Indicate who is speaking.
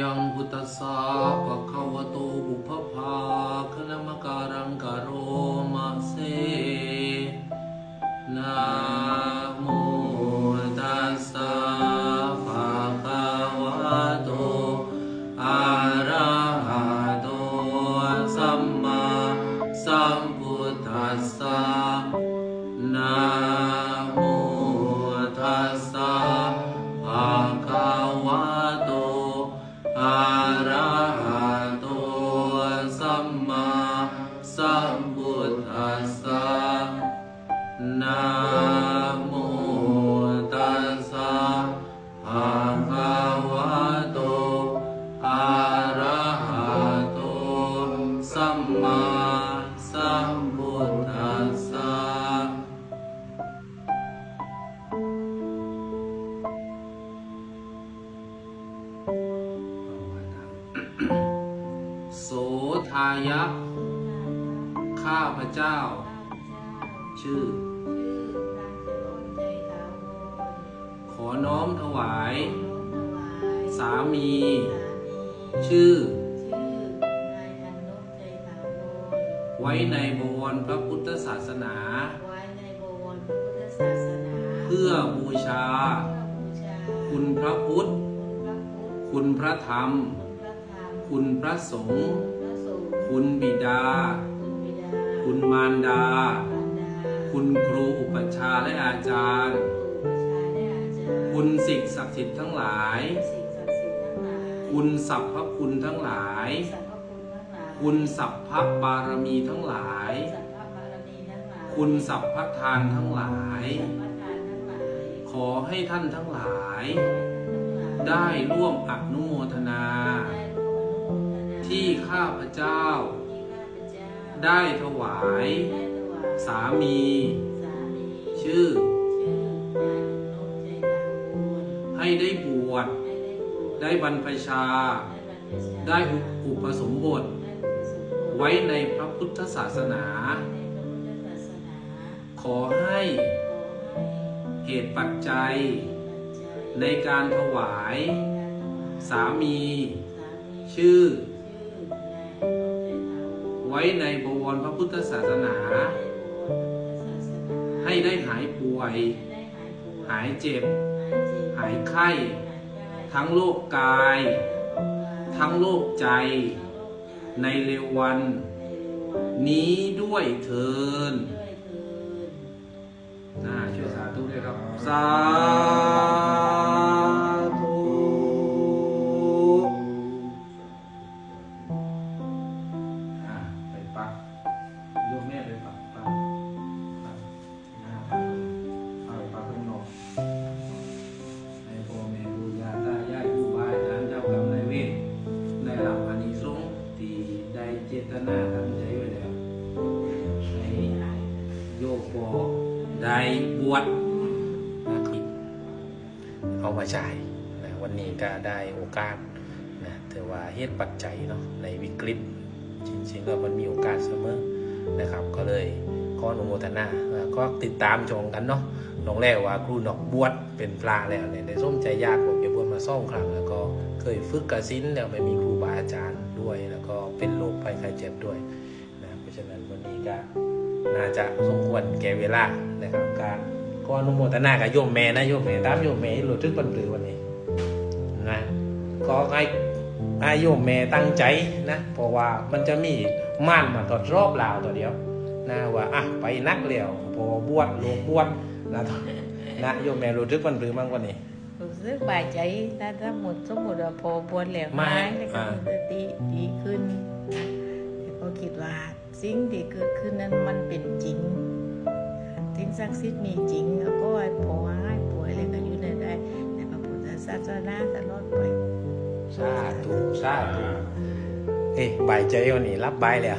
Speaker 1: ยังพุทธสสะภะคะวะโตบุพพาคณมการังกโรมาเซนะโมตัสสะภะคะวะโตอะระหะโตสัมมาสัมพุทธัสสะนะโมตัสสะ สัมพุทธัสสะนะ ข้าพเจ้า ชื่อ ขอน้อมถวาย สามี ชื่อ ไว้ในบวรพระพุทธศาสนา เพื่อบูชา คุณพระพุทธ คุณพระธรรม คุณพระสงฆ์คุณบิดา คุณมารดา คุณครูอุปชฌาย์และอาจารย์ คุณสิ่งศักดิ์สิทธิ์ทั้งหลาย คุณสัพพคุณทั้งหลาย คุณสัพพบารมีทั้งหลาย คุณสัพพทานทั้งหลาย ขอให้ท่านทั้งหลาย ได้ร่วมอนุโมทนา ที่ข้าพเจ้า ได้ถวาย สามี ชื่อ ให้ได้บวชได้บรรพชา ได้อุปสมบท ไว้ในพระพุทธศาสนา ขอให้เหตุปัจจัย ในการถวาย สามี ชื่อไว้ในบวรพระพุทธศาสนา ให้ได้หายป่วย หายเจ็บ หายไข้ ทั้งโรคกาย ทั้งโรคใจ ในเร็ววัน นี้ด้วยเทินน่าช่วยสาธุด้วยครับ สา ได้บวชนะครับเอามาจ่ายนะวันนี้ก็ได้โอกาสนะถือว่าเหตุปัจจัยเนาะในวิกฤตจริงๆแล้วมันมีโอกาสเสมอนะครับ ก็เลยขออนุโมทนาแล้วก็ติดตามชมกันเนาะน้องแรกว่าครูนอกบวชเป็นพระแล้วเนี่ยได้ส้มใจยากผมจะบวชมาซ่องครั้งแล้วก็เคยฝึกกสินแล้วไม่มีครูบาอาจารย์ด้วย แล้วก็เป็นโรคภัยไข้เจ็บด้วยนะเพราะฉะนั้นวันนี้ก็ น่าจะสมควรแก่เวลานะครับการก็อนุโมทนากับโยมแม่นะโยมแม่ตามโยมแม่หลุดทึกบรรลือวันนี้นะก็ให้ให้โยมแม่ตั้งใจนะเพราะว่ามันจะมีม่านมาตอดรอบลาวตัวเดียวนะว่าอะไปนักแล้วพอบวชโลกบวชนะนะโยมแม่รู้ทึกมันหรือมั่งกว่านี้
Speaker 2: รู้สึกบายใจถ้าสมมติสมมติว่าพอบวชแล้ว
Speaker 1: ไม่
Speaker 2: หายแล้วก็
Speaker 1: อ่า
Speaker 2: จะดีดีขึ้นนะแต่ก็คิดว่า สิ่งที่เกิดขึ้นนั้นมันเป็นจริงสิ่งศักดิ์สิทธิ์มีจริงแล้วก็ให้พอหายป่วยอะไรก็อยู่ในได้ในพระพุทธศาสนาตลอดไป
Speaker 1: สาธุสาธุเอ๊ะบายใจวันนี้รับใบายแล้ว